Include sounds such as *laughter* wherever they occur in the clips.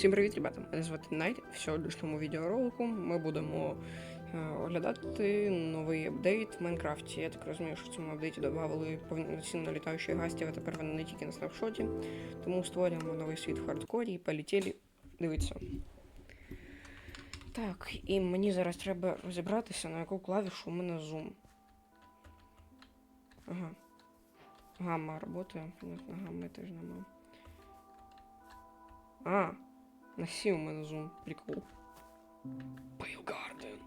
Всім привіт, ребята! Мене звати Найт. В сьогоднішньому відеоролику ми будемо оглядати новий апдейт в Майнкрафті. Я так розумію, що в цьому апдейті додали повноцінно літаючих гастів, а тепер вони не тільки на снапшоті. Тому створюємо новий світ в хардкорі і полетіли дивитися. Так, і мені зараз треба розібратися, на яку клавішу у мене зум. Ага. Гамма работає. Понятно, гамма теж нема. А, на сі у мене зум. Прикол. Pale Garden.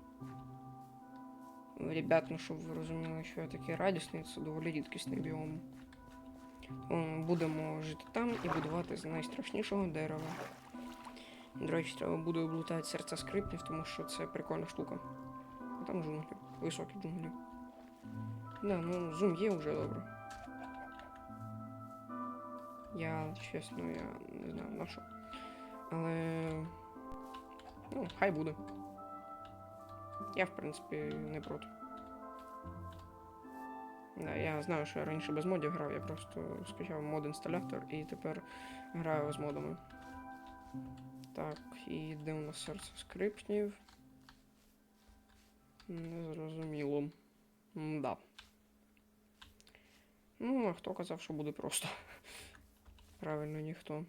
Ребят, ну щоб ви розуміли, що я такий радісний, це доволі рідкісний біом. Будемо жити там і будувати з найстрашнішого дерева. До речі, треба буде облутати серця скрипнів, тому що це прикольна штука. А там джунглі, високі джунглі. Да, ну зум є вже добре. Я, чесно, я не знаю на що. Але. Ну, хай буде. Я, в принципі, не проти. Да, я знаю, що я раніше без модів грав, я просто скачав мод інсталятор і тепер граю з модами. Так, і де у нас серце скриптів? Незрозуміло. Да. Ну, а хто казав, що буде просто? *laughs* Правильно, ніхто.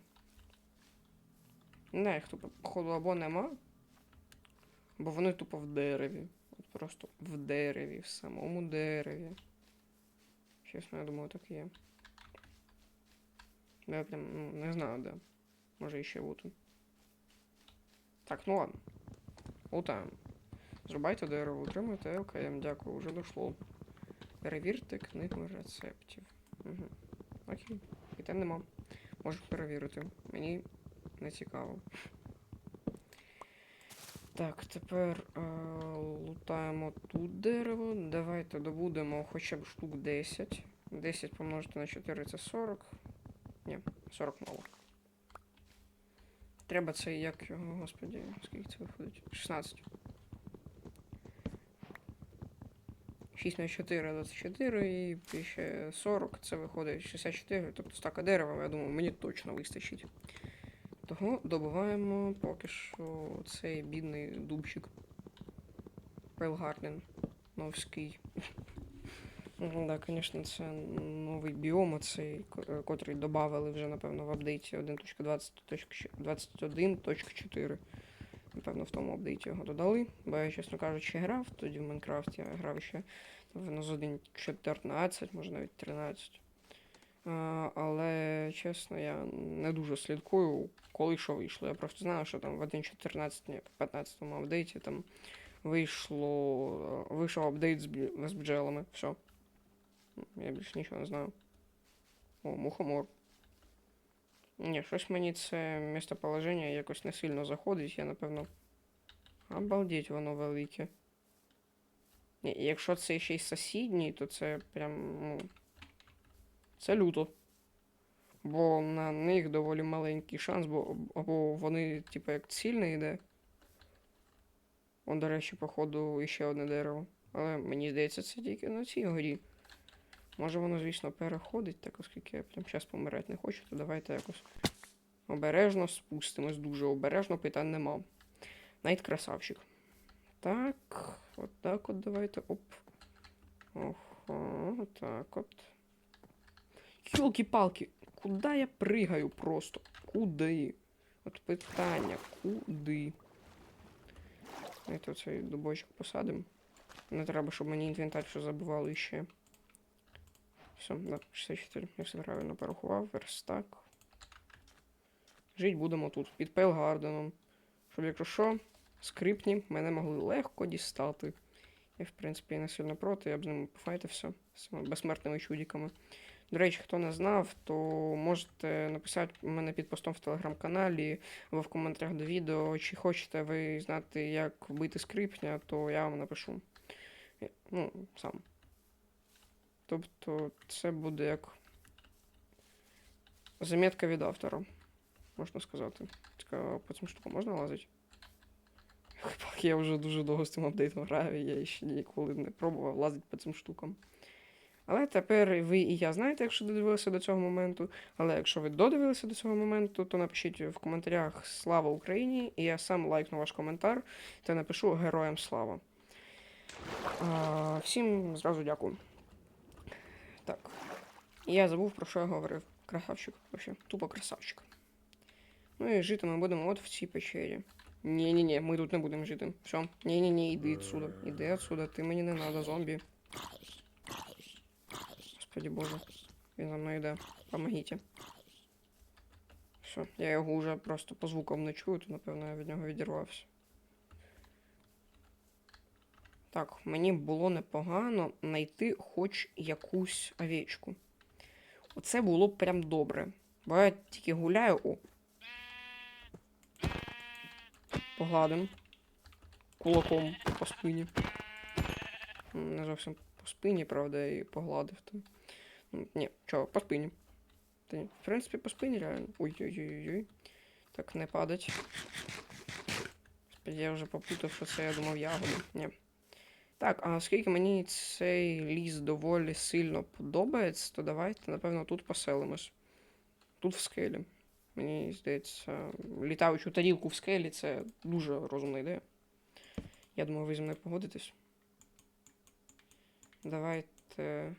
Не, їх тупо, походу, або нема. Бо вони тупо в дереві. От просто в дереві, в самому дереві. Чесно, я думаю, так є. Я прям ну, не знаю, де. Може іще бути. Так, ну ладно. Лутаємо. Зрубайте дерево, утримуйте ЛКМ, дякую, вже дійшло. Перевірте книгу рецептів. Угу. Окей. Питань нема. Можу перевірити. Мені не цікаво. Так, тепер е, лутаємо тут дерево. Давайте добудемо хоча б штук 10. 10 помножити на 4 це 40. Ні, 40 мало. Треба це як його, господі, скільки це виходить? 16. 6 на 4 24 і ще 40, це виходить 64, тобто стака дерева, я думаю, мені точно вистачить. Того добуваємо поки що цей бідний дубчик. Пейлгарден. Новський. Ну, да, звісно, це новий біом, цей, котрий додали вже, напевно, в апдейті 1.20.21.4. Напевно, в тому апдейті його додали. Бо я, чесно кажучи, грав тоді в Майнкрафт, я грав ще напевно, з 1.14, може навіть 13. А, але, чесно, я не дуже слідкую, коли що вийшло. Я просто знаю, що там в 1.14, ні, в 15 апдейті там вийшло. Вийшов апдейт з, з бджелами. Все. Я більше нічого не знаю. О, мухомор. Ні, щось мені це місцеположення якось не сильно заходить, я напевно. Обалдеть, воно велике. Ні, якщо це ще й сусідній, то це прям, ну. Це люто. Бо на них доволі маленький шанс, бо або вони, типу, як цільне йде. Он, до речі, походу, іще одне дерево. Але мені здається, це тільки на цій горі. Може воно, звісно, переходить, так оскільки я прям зараз помирати не хочу, то давайте якось обережно спустимось, дуже обережно, питань нема. Найт красавчик. Так, от так от давайте. Оп. Ого, так от. Йолки-палки, куди я пригаю просто? Куди? От питання, куди? Давайте цей дубочок посадимо. Не треба, щоб мені інвентар що забувало іще. Все, да, 64. Я все правильно порахував. Верстак. Жить будемо тут, під Пейлгарденом. Щоб якщо що, скрипні мене могли легко дістати. Я, в принципі, не сильно проти, я б з ними пофайтився з безсмертними чудіками. До речі, хто не знав, то можете написати мене під постом в телеграм-каналі або в коментарях до відео, чи хочете ви знати, як вбити скрипня, то я вам напишу. Е, Ну, сам. Тобто це буде як замітка від автора, можна сказати. Цікаво, по цим штукам можна лазити? Я вже дуже довго з цим апдейтом граю, я ще ніколи не пробував лазити по цим штукам. Але тепер ви і я знаєте, якщо додивилися до цього моменту. Але якщо ви додивилися до цього моменту, то напишіть в коментарях Слава Україні! І я сам лайкну ваш коментар та напишу Героям слава. А, всім зразу дякую. Так. Я забув, про що я говорив. Красавчик. Вообще, тупо красавчик. Ну і жити ми будемо от в цій печері. Ні-ні-ні, ми тут не будемо жити. Все. Ні-ні-ні, іди отсюда. Іди отсюда, ти мені не надо, зомбі. Господи боже. Він за мною йде. Помогите. Все, я його вже просто по звукам не чую, то напевно я від нього відірвався. Так, мені було непогано знайти хоч якусь овечку. Оце було б прям добре. Бо я тільки гуляю. О. Погладим. Кулаком по спині. Не зовсім по спині, правда, і погладив там. Ну, Ні, чого, по спині. Та в принципі, по спині реально. Ой-ой-ой-ой. Так, не падать. Я вже попутав, що це я думав ягоди. Ні. Так, а оскільки мені цей ліс доволі сильно подобається, то давайте, напевно, тут поселимось. Тут в скелі. Мені здається, літаючу тарілку в скелі це дуже розумна ідея. Я думаю, ви зі мною погодитесь. Давайте.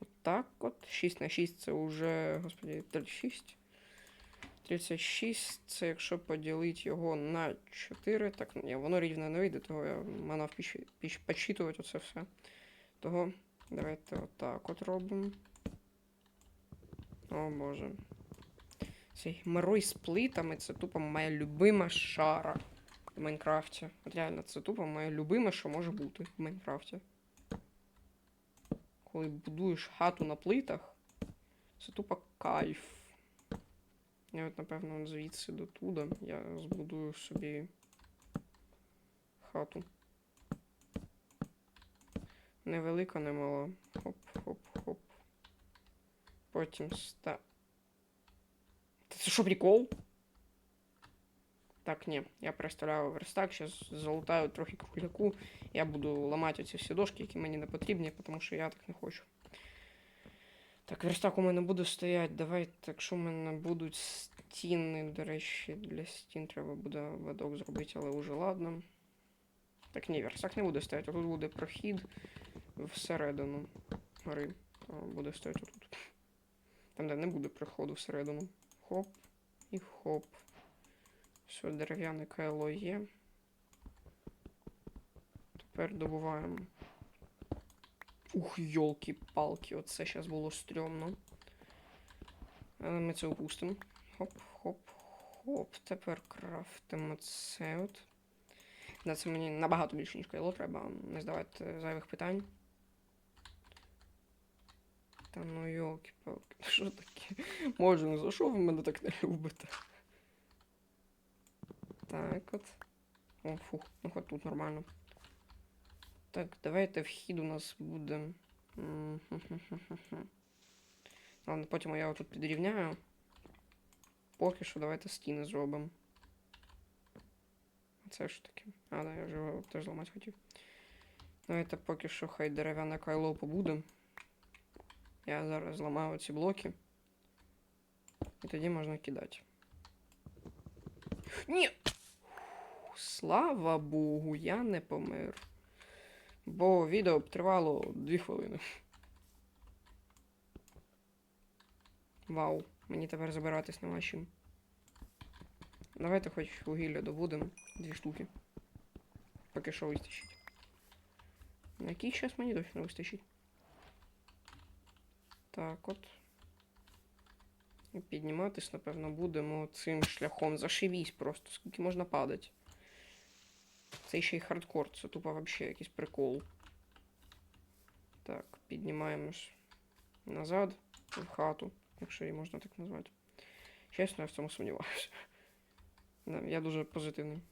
Отак от. 6 на 6 це вже, господи, 36. 36 це якщо поділити його на 4. Так, ні, воно рівно не вийде, того я манав підсчитувати оце все. Того давайте отак от робимо. О боже. Цей мирой з плитами це тупо моя любима шара в Майнкрафті. От реально, це тупо моя любима, що може бути в Майнкрафті. Коли будуєш хату на плитах, це тупо кайф. Я от, напевно, звідси до туди я збудую собі хату. Невелика, не мала. Хоп-хоп-хоп. Потім ста. Це що, прикол? Так, ні, я переставляю верстак, зараз залутаю трохи кругляку. Я буду ламати оці всі дошки, які мені не потрібні, тому що я так не хочу. Так, верстак у мене буде стояти. Давайте, якщо в мене будуть стіни, до речі, для стін треба буде видок зробити, але вже ладно. Так, ні, верстак не буде стояти, тут буде прохід всередину гори. Буде стояти тут. Там, де не буде проходу всередину. Хоп і хоп. Все, дерев'яне кайло є. Тепер добуваємо. Ух, йолки-палки, оце зараз було стрьомно. Але ми це опустимо. Хоп-хоп-хоп. Тепер крафтимо це от. Да, це мені набагато більше, ніж кайло треба. Не здавати зайвих питань. Та ну йолки-палки, *laughs* що таке? Може, ну за що ви мене так не любите? Так от. О, фух, ну хоч тут нормально. Так, давайте вхід у нас буде. Ладно, потім я тут підрівняю. Поки що давайте стіни зробимо. Це що таке? А, да, я вже його теж зламати хотів. Давайте поки що хай дерев'яне кайло побуде. Я зараз зламаю ці блоки. І тоді можна кидати. Ні! Слава Богу, я не помер. Бо відео б тривало 2 хвилини. Вау, мені тепер забиратись нема чим. Давайте хоч вугілля добудемо. Дві штуки. Поки що вистачить. На який час мені точно вистачить? Так от. Підніматись, напевно, будемо цим шляхом. Зашивісь просто, скільки можна падати. Це ще й хардкор, це тупо вообще якийсь прикол. Так, піднімаємось назад в хату, якщо її можна так назвати. Чесно, я в цьому сумніваюся. Я дуже позитивний.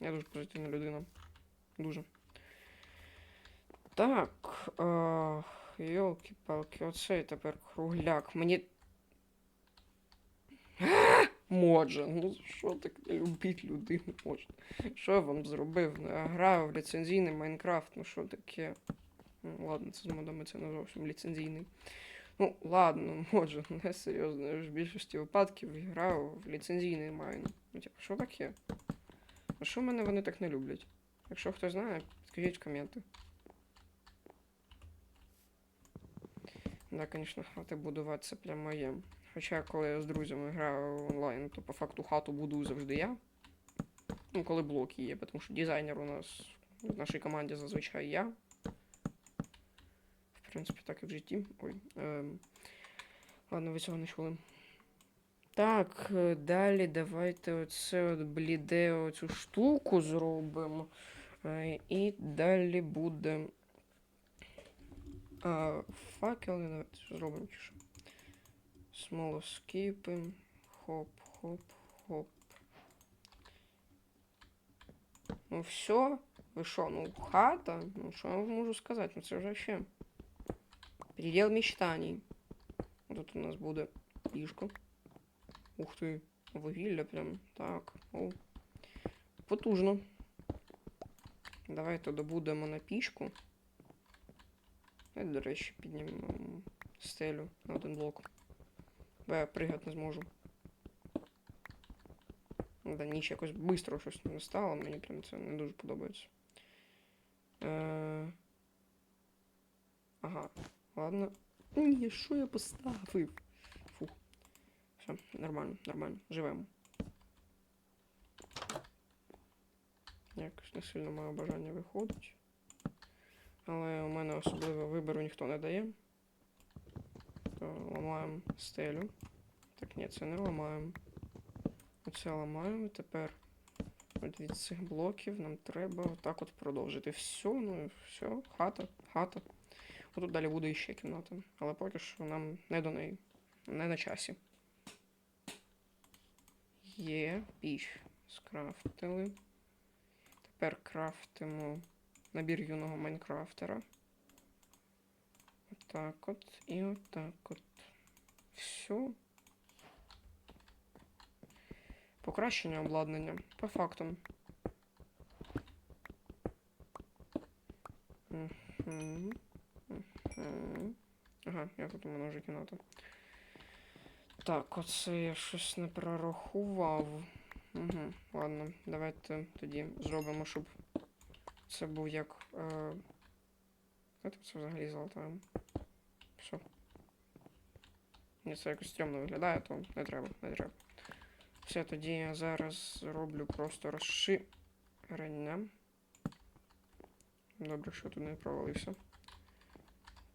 Я дуже позитивна людина. Дуже. Так. Йолки-палки, оцей тепер кругляк. Мені. Може, ну що так не любить людину можна? Що я вам зробив? Граю в ліцензійний Майнкрафт, ну що таке? Ну, ладно, це з модами це не зовсім ліцензійний. Ну, ладно, *laughs* може, не серйозно. Я ж в більшості випадків грав в ліцензійний майн. Ну, типу, що таке? А що мене вони так не люблять? Якщо хтось знає, скажіть в коменти. Да, звісно, хати будувати це прям моє. Хоча, коли я з друзями граю онлайн, то по факту хату будую завжди я. Ну, коли блоки є, тому що дизайнер у нас в нашій команді зазвичай я. В принципі, так і в житті. Ой. Ем. Ладно, ви цього не чули. Так, е, далі давайте оце от бліде оцю штуку зробимо. Е, І далі буде. А, факели давайте зробимо чи що. Смолоскипи. Хоп, хоп, хоп. Ну все. Ви що, ну хата? Ну що я вам можу сказати? Ну це вже ще. Предел мечтаний. Тут у нас буде ліжко. Ух ти, вугілля прям. Так. О. Потужно. Давайте добудемо на пічку. Я, до речі, піднімемо стелю на один блок. Я пригати не зможу. Да, ніч якось швидко щось не стало, мені прям це не дуже подобається. Е... Ага, ладно. Ні, що я поставив? Фух. Все, нормально, нормально. Живемо. Якось не сильно моє бажання виходить. Але у мене особливо вибору ніхто не дає. Ламаємо стелю. Так, ні, це не ламаємо. Оце ламаємо. Тепер от від цих блоків нам треба отак от продовжити. Все, ну і все, хата, хата. Отут далі буде іще кімната. Але поки що нам не до неї. Не на часі. Є піч. Скрафтили. Тепер крафтимо набір юного Майнкрафтера. Отак от і отак от. Все. Покращення обладнання. По. Мгм. Ага, я тут у мене вже кімната. Так, оце я щось не прорахував. Угу, ладно, давайте тоді зробимо, щоб це був як. Е... Давайте це взагалі золотаємо. Все. Ні, це якось стрьомно виглядає, то не треба, не треба. Все, тоді я зараз зроблю просто розширення. Добре, що тут не провалився.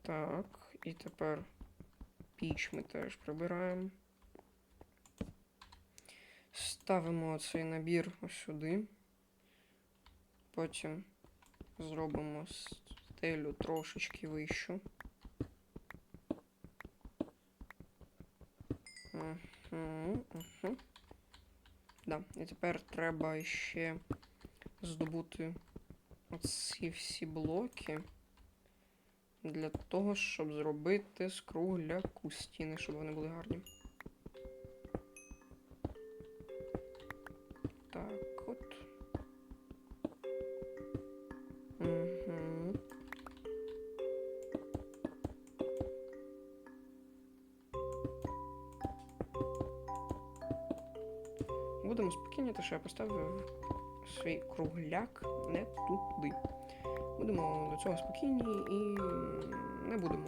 Так, і тепер піч ми теж прибираємо. Ставимо цей набір ось сюди. Потім зробимо стелю трошечки вищу. Угу. Да, і тепер треба ще здобути оці всі блоки для того, щоб зробити з кругляку стіни, щоб вони були гарні. Так що я поставив свій кругляк не туди. Будемо до цього спокійні і не будемо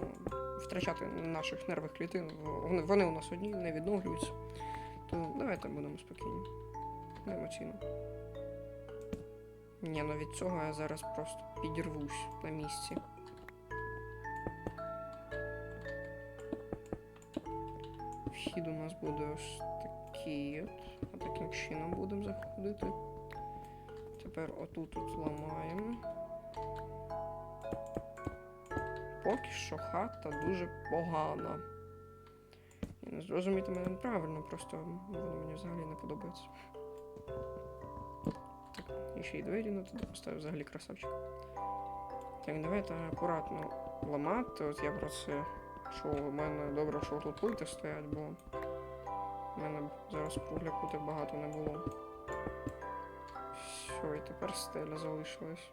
втрачати наших нервих клітин. Вони, у нас одні не відновлюються. То давайте будемо спокійні. Не емоційно. Ні, ну від цього я зараз просто підірвусь на місці. Вхід у нас буде ось такий от. А таким чином будемо заходити. Тепер отут от ламаємо. Поки що хата дуже погана. І не зрозуміти мене неправильно, просто воно мені взагалі не подобається. Так, і ще й двері на туди поставив взагалі красавчик. Так, давайте акуратно ламати. От я про це, що у мене добре, що тут плити стоять, бо у мене зараз кругляку так багато не було. Все, і тепер стеля залишилась.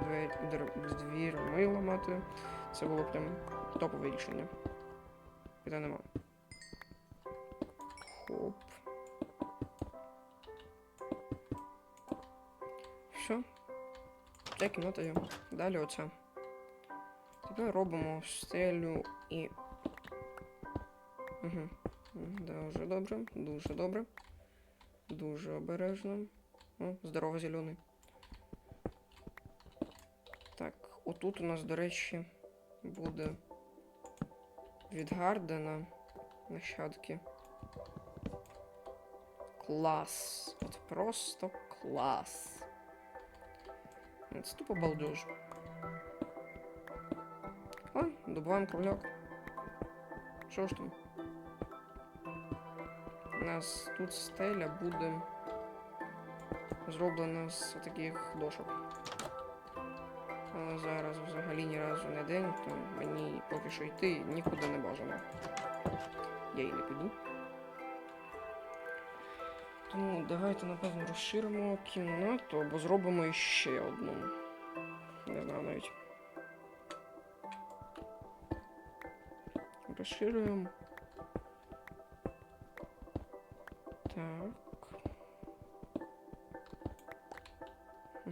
Двері др- дзвірми ламати. Це було прям топове рішення. Питань нема. Хоп. Все. Ця кімната є. Далі оця. Тепер робимо стелю і. Угу. Дуже добре, дуже добре. Дуже обережно. О, здорово, зелений. Так, отут у нас, до речі, буде від Гардена нащадки. Клас. От просто клас. Це тупо балдеж. Ой, добуваємо кругляк. Що ж там? Нас тут стеля буде зроблена з таких дошок. Але зараз взагалі ні разу не день, то мені поки що йти нікуди не бажано. Я і не піду. Тому давайте, напевно, розширимо кімнату або зробимо ще одну. Не знаю навіть. Розширюємо.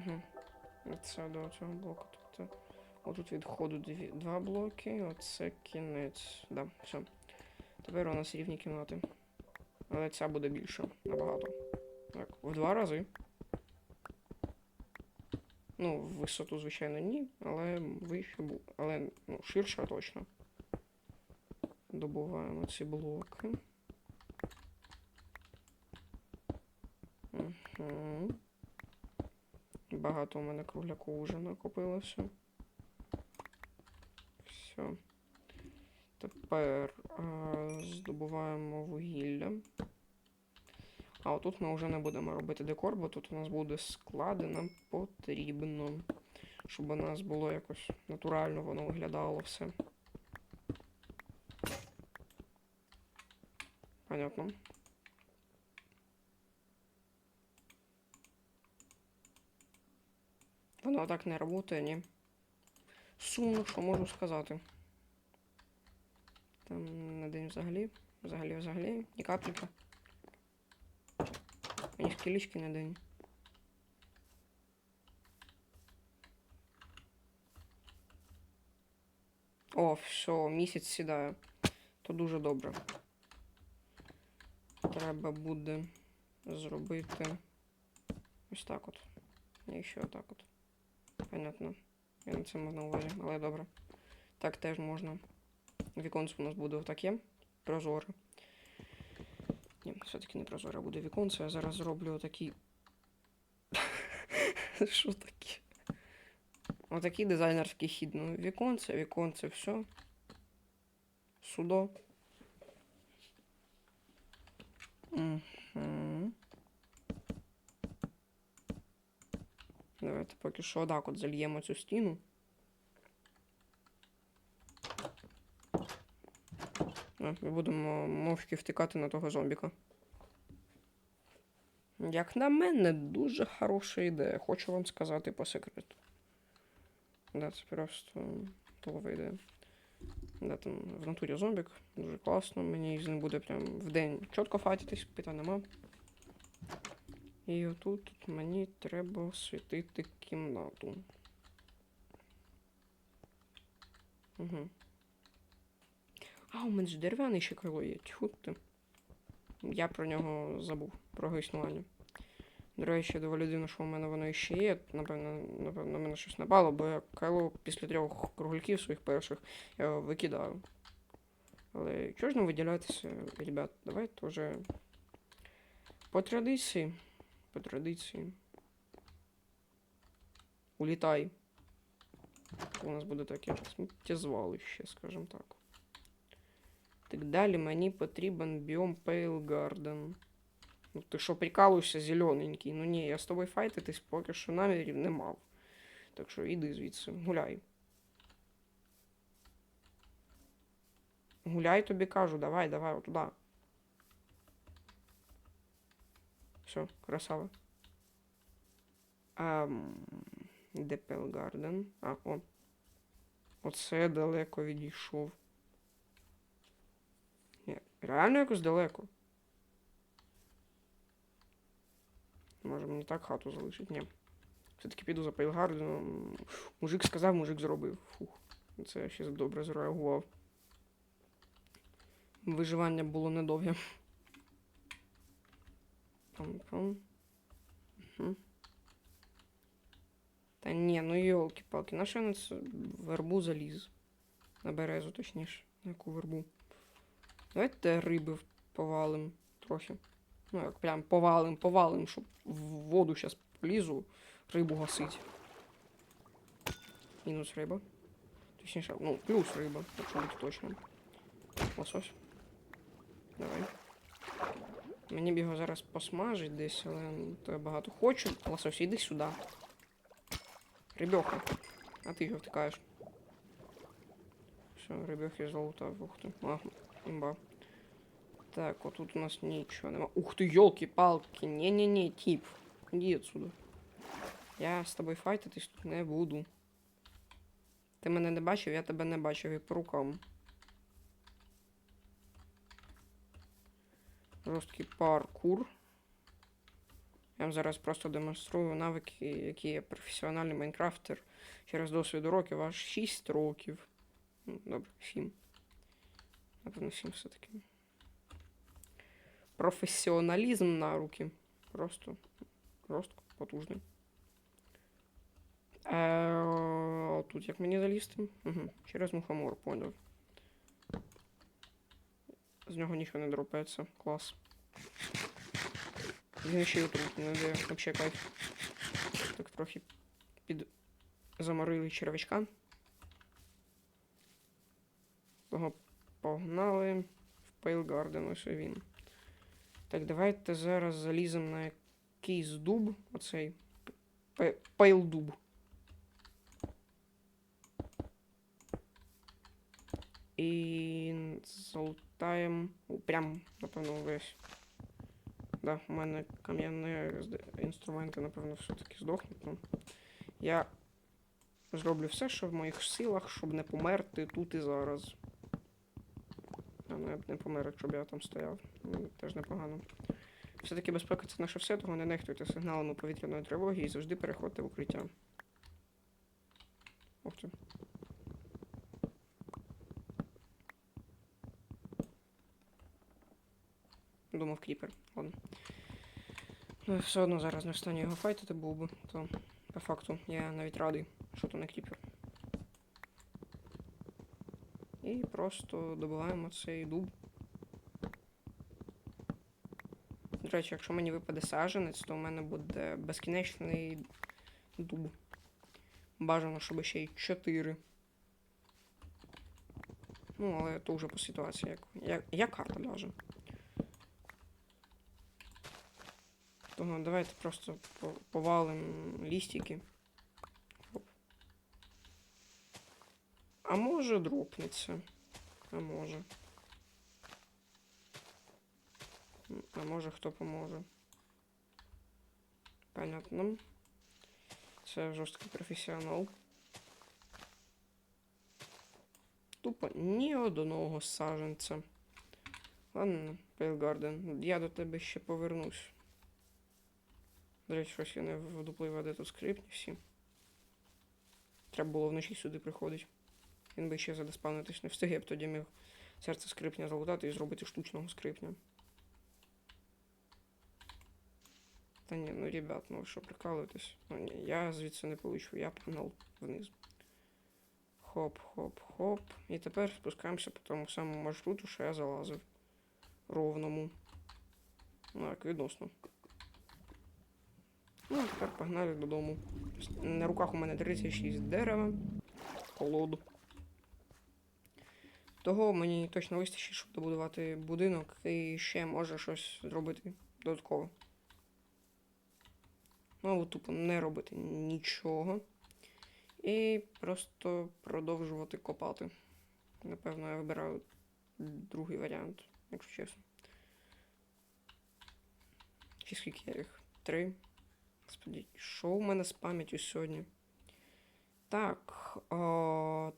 Угу. Це до цього блоку. Тобто отут від дві, два блоки, оце кінець. Да, все. Тепер у нас рівні кімнати. Але ця буде більша набагато. Так, в два рази. Ну, в висоту, звичайно, ні, але вище бу. Але ну, ширша точно. Добуваємо ці блоки. Угу. Багато у мене кругляку вже накопилося. Все. Тепер а, здобуваємо вугілля. А отут ми вже не будемо робити декор, бо тут у нас буде склади, нам потрібно. Щоб у нас було якось натурально воно виглядало все. Понятно. Воно так не працює, ні. Сумно, що можу сказати. Там на день взагалі. Взагалі, взагалі. Ні капліка. Мені шкілічки на день. О, все, місяць сідає. То дуже добре. Треба буде зробити ось так от. І ще отак от. Понятно. Я на це мав на увазі, але добре. Так теж можна. Віконце у нас буде отаке. Прозоре. Ні, все-таки не прозоре буде віконце. Я зараз зроблю отакий. *laughs* Що таке? Отакий дизайнерський хід. Ну, віконце, віконце, все. Судо. Угу. Давайте поки що отак от зальємо цю стіну. І будемо мовчки втикати на того зомбіка. Як на мене, дуже хороша ідея. Хочу вам сказати по секрету. Да, це просто толова ідея. Да, там в натурі зомбік, дуже класно. Мені з ним буде прям в день чітко фатитись, питань нема. І отут тут мені треба освітити кімнату. Угу. А, у мене ж дерев'яний ще крило є. Тьфу ти. Я про нього забув, про його існування. До речі, доволі дивно, що у мене воно іще є. Напевно, напевно, на мене щось напало, бо я крило після трьох кругляків своїх перших я викидаю. Але чого ж не виділятися, ребят? Давайте вже по традиції. По традиції. Улітай. У нас буде таке сміттєзвалище, скажімо так. Так далі мені потрібен біом Pale Garden. Ну ти що прикалуєшся, зелененький? Ну ні, я з тобою файтитись поки що намірів не мав. Так що іди звідси, гуляй. Гуляй тобі кажу, давай, давай, отуда. Все, красава. Ем, Депел Гарден. А, о. Оце далеко відійшов. Ні, реально якось далеко. Може мені так хату залишить? Ні. Все-таки піду за Пейлгарденом. Мужик сказав, мужик зробив. Фух. Це я ще добре зреагував. Виживання було недовге. Пам-пам. Угу. Та ні, ну йолки-палки, на що я на це вербу заліз? На березу, точніше, на яку вербу. Давайте риби повалим трохи. Ну, як прям повалим, повалим, щоб в воду зараз полізу, рибу гасить. Мінус риба. Точніше, ну, плюс риба, якщо бути точним. Лосось. Давай. Мені б його зараз посмажить десь, але ну, то я багато хочу. Лосось, іди сюди. Рибьоха. А ти його втикаєш. Все, рибьохи золотав. Ух ти. А, імба. Так, отут у нас нічого нема. Ух ти, йолки-палки. Не-не-не, тип. Іди отсюда. Я з тобою файтитись тут не буду. Ти мене не бачив, я тебе не бачив і по рукам. Жорсткий паркур. Я вам зараз просто демонструю навики, які я професіональний майнкрафтер. Через досвід років аж 6 років. Ну, Добре, 7. Напевно, 7 все-таки. Професіоналізм на руки. Просто жорстко, потужний. Е, тут як мені залізти? Угу. Через мухомор, поняв. З нього нічого не дропається. Клас. Він ще й отрут не дає. Вообще кайф. Так трохи під заморили червячка. Того погнали в Пейлгарден, ось він. Так, давайте зараз заліземо на якийсь дуб. Оцей. Пе- Пейлдуб. І залутаємо. Прям, напевно, весь. Да, у мене кам'яні інструменти, напевно, все-таки здохнуть. Ну, я зроблю все, що в моїх силах, щоб не померти тут і зараз. А ну, я б не помер, якщо б я там стояв. Теж непогано. Все-таки безпека це наше все, того не нехтуйте сигналами повітряної тривоги і завжди переходьте в укриття. Ух ти. Думав кріпер. Ладно. Ну, все одно зараз не в стані його файтити був би, то по факту я навіть радий, що то не кріпер. І просто добиваємо цей дуб. До речі, якщо мені випаде саженець, то у мене буде безкінечний дуб. Бажано, щоб ще й 4. Ну, але то вже по ситуації, як, як, як карта даже. Тому давайте просто по- повалим лістики. А може дропнеться. А може. А може хто поможе. Понятно. Це жорсткий професіонал. Тупо ні одного саженця. Ладно, Пейлгарден, я до тебе ще повернусь. До речі, щось я не вдупливо, де тут скрипні всі. Треба було вночі сюди приходити. Він би ще задеспавнитись не встиг, я б тоді міг серце скрипня залутати і зробити штучного скрипня. Та ні, ну ребят, ну ви що прикалуєтесь? Ну ні, я звідси не получу, я погнав вниз. Хоп, хоп, хоп. І тепер спускаємося по тому самому маршруту, що я залазив. Ровному. Ну, як відносно. Ну, тепер погнали додому. На руках у мене 36 дерева, колоду. Того мені точно вистачить, щоб добудувати будинок і ще може щось зробити додатково. Ну, або тупо не робити нічого. І просто продовжувати копати. Напевно, я вибираю другий варіант, якщо чесно. Чи скільки я їх? Три. Господи, що у мене з пам'яттю сьогодні? Так. О...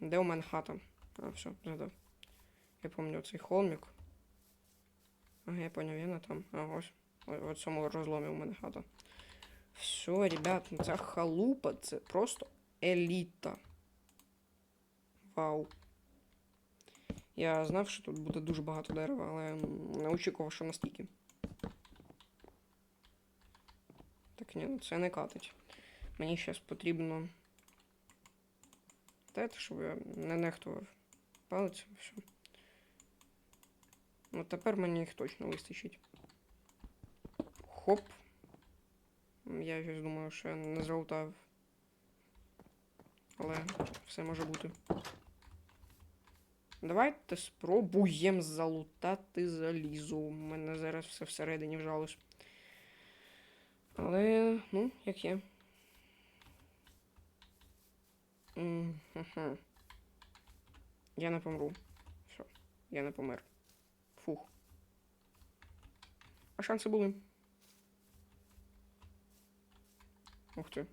Де у мене хата? А, все, згадав. Я пам'ятаю цей холмик. Ага, я поняв, я не там. А, ось. В цьому розломі у мене хата. Все, ребят, ну ця халупа це просто еліта. Вау. Я знав, що тут буде дуже багато дерева, але не очікував, що настільки. Так ні, ну це не катить. Мені зараз потрібно. Те, щоб я не нехтував палицю, все. Ну тепер мені їх точно вистачить. Хоп. Я щось думаю, що я не залутав. Але все може бути. Давайте спробуємо залутати залізо. У мене зараз все всередині вжалось. Але, ну, як є. Я не помру. Все, я не помер. Фух. А шанси були. Ух ти.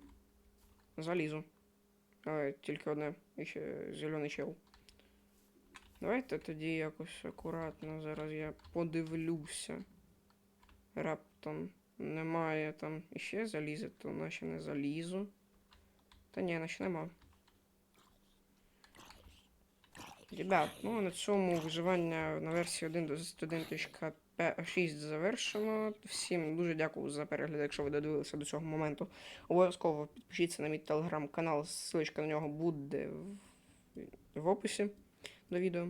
Залізу. Але тільки одне. І ще зелений чел. Давайте тоді якось акуратно. Зараз я подивлюся. Раптом немає там іще залізи, то наче не залізу. Та ні, наче нема. Ребят, ну на цьому виживання на версії 1.1.6 завершено. Всім дуже дякую за перегляд, якщо ви додивилися до цього моменту. Обов'язково підпишіться на мій телеграм-канал, ссылочка на нього буде в, в описі до відео.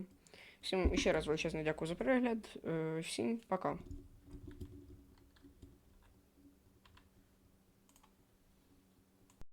Всім ще раз величезне дякую за перегляд. Е, Всім пока.